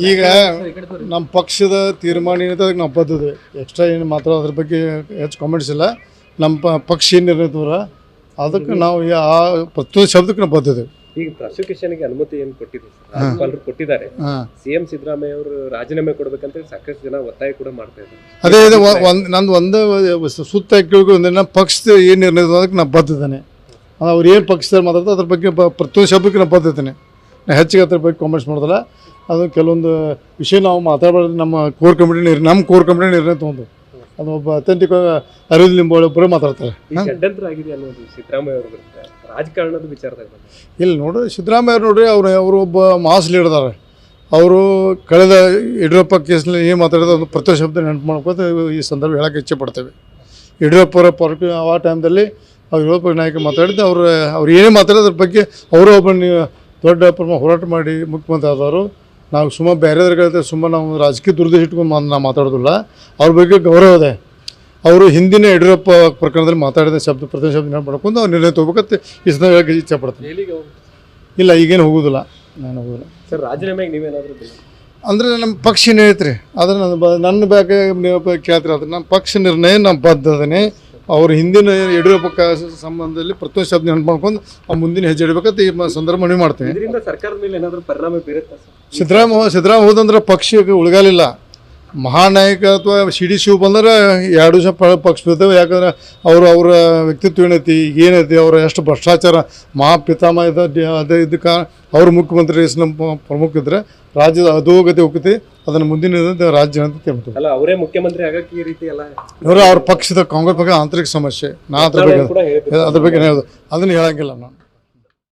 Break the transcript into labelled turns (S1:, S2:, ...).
S1: ಈಗ ನಮ್ಮ ಪಕ್ಷದ ತೀರ್ಮಾನ ಏನಿದೆ ಅದಕ್ಕೆ ನಾವು ಬದ್ಧತೆ. ಎಕ್ಸ್ಟ್ರಾ ಏನು ಮಾತ್ರ ಅದ್ರ ಬಗ್ಗೆ ಹೆಚ್ಚು ಕಾಮೆಂಟ್ಸ್ ಇಲ್ಲ. ನಮ್ಮ ಪ- ಪಕ್ಷ ಏನಿರೋದ್ರ ಅದಕ್ಕೆ ನಾವು ಯಾ- ಆ ಪ್ರತಿಯೊಂದು ಶಬ್ದಕ್ಕೆ ನಾವು ಬದ್ಧತೆ.
S2: ಈಗ ಪ್ರಾಸಿಕ್ಯೂಷನ್ಗೆ ಅನುಮತಿ ಏನು ಕೊಟ್ಟಿದ್ರು ರಾಜ್ಯಪಾಲರು ಕೊಟ್ಟಿದ್ದಾರೆ.
S1: ಹಾಂ.
S2: ಸಿಎಂ ಸಿದ್ದರಾಮಯ್ಯ ಅವರು ರಾಜೀನಾಮೆ ಕೊಡ್ಬೇಕಂತ ಹೇಳಿ ಸಾಕಷ್ಟು ಜನ ಒತ್ತಾಯ ಕೂಡ ಮಾಡ್ತಾ ಇದ್ದಾರೆ.
S1: ಅದೇ ಇದು ಒಂದು ನಂದು ಒಂದೇ ವ- ಸುತ್ತ ಕೇಳಿ ಅಂದ್ರೆ ನಮ್ಮ ಪಕ್ಷದ ಏನು ನಿರ್ಣಯ ಅದಕ್ಕೆ ನಾನು ಬದ್ಧತೇನೆ. ಅವ್ರು ಏನು ಪಕ್ಷದ ಮಾತಾಡ್ತಾರೆ ಅದ್ರ ಬಗ್ಗೆ ಬ- ಪ್ರತಿಯೊಂದು ಶಬ್ದಕ್ಕೆ ನಾನು ಬದ್ಧತೇನೆ. ನಾನು ಹೆಚ್ಚಿಗೆ ಅದ್ರ ಬಗ್ಗೆ ಕಾಮೆಂಟ್ಸ್ ಮಾಡೋದಿಲ್ಲ. ಅದು ಕೆಲವೊಂದು ವಿಷಯ ನಾವು ಮಾತಾಡಬಾರ್ದು. ನಮ್ಮ ಕೋರ್ ಕಮಿಟಿ ನೀರು ನಮ್ಮ ಕೋರ್ ಕಮಿಟಿ ನಿರ್ಣಯ ತೊಗೊಂಡು. ಅದು ಒಬ್ಬ ಅಥೆಂಟಿಕ್ ಅರವಿಂದ್ ಲಿಂಬೋಳಿ ಒಬ್ಬರೇ ಮಾತಾಡ್ತಾರೆ.
S2: ರಾಜಕಾರಣದ ವಿಚಾರದಾಗ.
S1: ಇಲ್ಲಿ ನೋಡ್ರಿ ಸಿದ್ದರಾಮಯ್ಯ ಅವ್ರು ನೋಡ್ರಿ ಅವರು ಅವರು ಒಬ್ಬ ಮಾಸ್ ಲೀಡರ್ ಅವರು ಕಳೆದ ಯಡಿಯೂರಪ್ಪ ಕೇಸ್ನಲ್ಲಿ ಏನು ಮಾತಾಡಿದ್ರು ಅದು ಪ್ರತಿ ಶಬ್ದ ನೆನಪು ಮಾಡ್ಕೋತ ಈ ಸಂದರ್ಭ ಹೇಳಕ್ಕೆ ಇಚ್ಛೆ ಪಡ್ತೇವೆ. ಯಡಿಯೂರಪ್ಪರ ಅವರ ಪೊರಪಿ ಆ ಟೈಮ್ದಲ್ಲಿ ಅವ್ರು ಯಡಿಯೂರಪ್ಪ ನಾಯಕ ಮಾತಾಡಿದ್ದು ಅವರು ಅವ್ರು ಏನೇ ಮಾತಾಡೋದ್ರ ಬಗ್ಗೆ ಅವರು ಒಬ್ಬ ದೊಡ್ಡ ಪ್ರಮಾಣ ಹೋರಾಟ ಮಾಡಿ ಮುಖ್ಯಮಂತ್ರಿ ಆದವರು. ನಾವು ಸುಮ್ಮ ಬೇರೆದ್ರಿಗೆ ಸುಮ್ಮ ನಾವು ರಾಜಕೀಯ ದುರ್ದೇಶ ಇಟ್ಕೊಂಡು ನಾವು ಮಾತಾಡೋದಿಲ್ಲ. ಅವ್ರ ಬಗ್ಗೆ ಗೌರವ ಇದೆ. ಅವರು ಹಿಂದಿನ ಯಡಿಯೂರಪ್ಪ ಪ್ರಕರಣದಲ್ಲಿ ಮಾತಾಡಿದ ಶಬ್ದ ಪ್ರತಿ ಶಬ್ದ ಮಾಡ್ಕೊಂಡು ಅವ್ರು ನಿರ್ಣಯ ತಗೋಬೇಕಂತೆ ಈ ಸಂದರ್ಭ ಇಚ್ಛೆ ಪಡ್ತೀನಿ. ಇಲ್ಲ ಈಗೇನು ಹೋಗೋದಿಲ್ಲ. ನಾನು ಹೋಗೋದಿಲ್ಲ.
S2: ಸರ್ ರಾಜೀನಾಮೆಗೆ ನೀವೇನಾದರೂ.
S1: ಅಂದರೆ ನಮ್ಮ ಪಕ್ಷ ಏನು ಹೇಳ್ತೀರಿ ಆದರೆ ನನ್ನ ಬ ನನ್ನ ಬಗ್ಗೆ ನೀವು ಕೇಳ್ತೀರಿ ಅದು ನಮ್ಮ ಪಕ್ಷ ನಿರ್ಣಯ ನಮ್ಮ ಬದ್ಧದನೆ ಅವ್ರ ಹಿಂದಿನ ಯಡಿಯೂರಪ್ಪ ಸಂಬಂಧದಲ್ಲಿ ಪ್ರತಿ ಶಬ್ದ ನೆನಪು ಮಾಡ್ಕೊಂಡು ಆ ಮುಂದಿನ ಹೆಜ್ಜೆ ಇಡಬೇಕಂತ ಈ ಸಂದರ್ಭ ಮನವಿ ಮಾಡ್ತೀನಿ. ಸಿದ್ದರಾಮ ಸಿದ್ದರಾಮ ಹೋದಂದ್ರೆ ಪಕ್ಷಕ್ಕೆ ಉಳಿಗಾಲಿಲ್ಲ. ಮಹಾನಾಯಕ ಅಥವಾ ಸಿ ಡಿ ಶಿವ ಬಂದ್ರೆ ಎರಡು ಪ ಪಕ್ಷ ಬಿಡ್ತೇವೆ ಯಾಕಂದ್ರೆ ಅವರು ಅವರ ವ್ಯಕ್ತಿತ್ವ ಏನೈತಿ ಏನೈತಿ ಅವರ ಎಷ್ಟು ಭ್ರಷ್ಟಾಚಾರ ಮಹಾ ಪಿತಾಮಹ ಇದ್ದ ಅದೇ ಇದಕ್ಕೆ ಅವ್ರ ಮುಖ್ಯಮಂತ್ರಿ ಪ್ರಮುಖ ಇದ್ರೆ ರಾಜ್ಯದ ಅಧೋಗತಿ ಹೋಗ್ತೈತಿ. ಅದನ್ನು ಮುಂದಿನ ರಾಜ್ಯ ಅಂತ ತಿಳ್ತೀವಿ
S2: ಅಲ್ಲ ಅವರೇ ಮುಖ್ಯಮಂತ್ರಿ ಆಗಕ್ಕೆ ಈ ರೀತಿ ಎಲ್ಲ
S1: ಇವರು ಅವ್ರ ಪಕ್ಷದ ಕಾಂಗ್ರೆಸ್ ಪಕ್ಷ ಆಂತರಿಕ ಸಮಸ್ಯೆ. ನಾ ಅದ್ರ ಬಗ್ಗೆ ಅದ್ರ ಬಗ್ಗೆ ಏನು ಹೇಳೋದು? ಅದನ್ನು ಹೇಳಂಗಿಲ್ಲ ನಾನು.